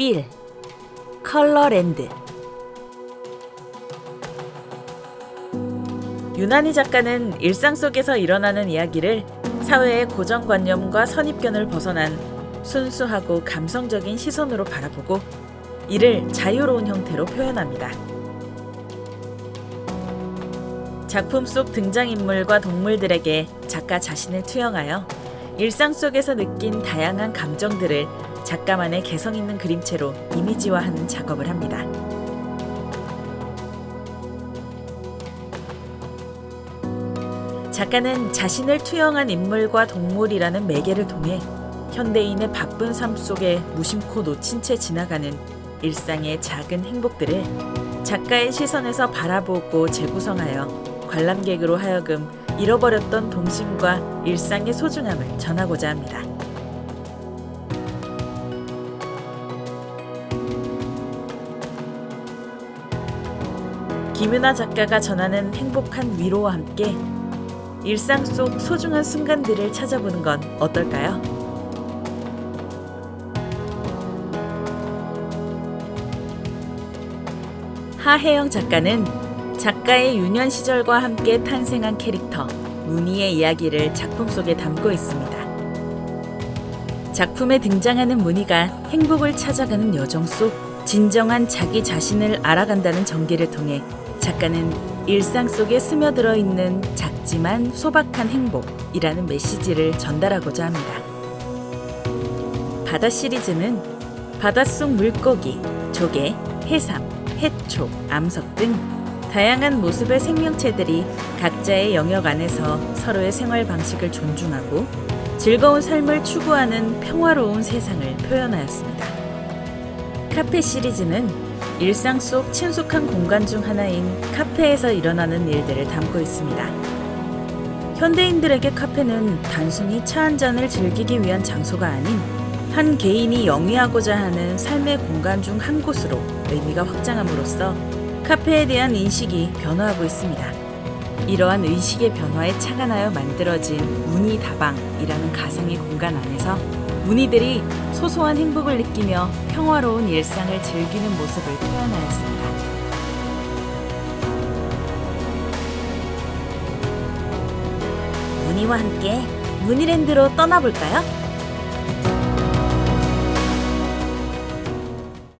필 컬러랜드 유나니 작가는 일상 속에서 일어나는 이야기를 사회의 고정관념과 선입견을 벗어난 순수하고 감성적인 시선으로 바라보고 이를 자유로운 형태로 표현합니다. 작품 속 등장인물과 동물들에게 작가 자신을 투영하여 일상 속에서 느낀 다양한 감정들을 작가만의 개성 있는 그림체로 이미지화하는 작업을 합니다. 작가는 자신을 투영한 인물과 동물이라는 매개를 통해 현대인의 바쁜 삶 속에 무심코 놓친 채 지나가는 일상의 작은 행복들을 작가의 시선에서 바라보고 재구성하여 관람객으로 하여금 잃어버렸던 동심과 일상의 소중함을 전하고자 합니다. 김윤아 작가가 전하는 행복한 위로와 함께 일상 속 소중한 순간들을 찾아보는 건 어떨까요? 하혜영 작가는 작가의 유년 시절과 함께 탄생한 캐릭터 무늬의 이야기를 작품 속에 담고 있습니다. 작품에 등장하는 무늬가 행복을 찾아가는 여정 속 진정한 자기 자신을 알아간다는 전개를 통해 작가는 일상 속에 스며들어 있는 작지만 소박한 행복이라는 메시지를 전달하고자 합니다. 바다 시리즈는 바닷속 물고기, 조개, 해삼, 해초, 암석 등 다양한 모습의 생명체들이 각자의 영역 안에서 서로의 생활 방식을 존중하고 즐거운 삶을 추구하는 평화로운 세상을 표현하였습니다. 카페 시리즈는 일상 속 친숙한 공간 중 하나인 카페에서 일어나는 일들을 담고 있습니다. 현대인들에게 카페는 단순히 차 한 잔을 즐기기 위한 장소가 아닌 한 개인이 영위하고자 하는 삶의 공간 중 한 곳으로 의미가 확장함으로써 카페에 대한 인식이 변화하고 있습니다. 이러한 의식의 변화에 착안하여 만들어진 무늬 다방이라는 가상의 공간 안에서 무늬들이 소소한 행복을 느끼며 평화로운 일상을 즐기는 모습을 표현하였습니다. 무늬와 함께 무늬랜드로 떠나볼까요?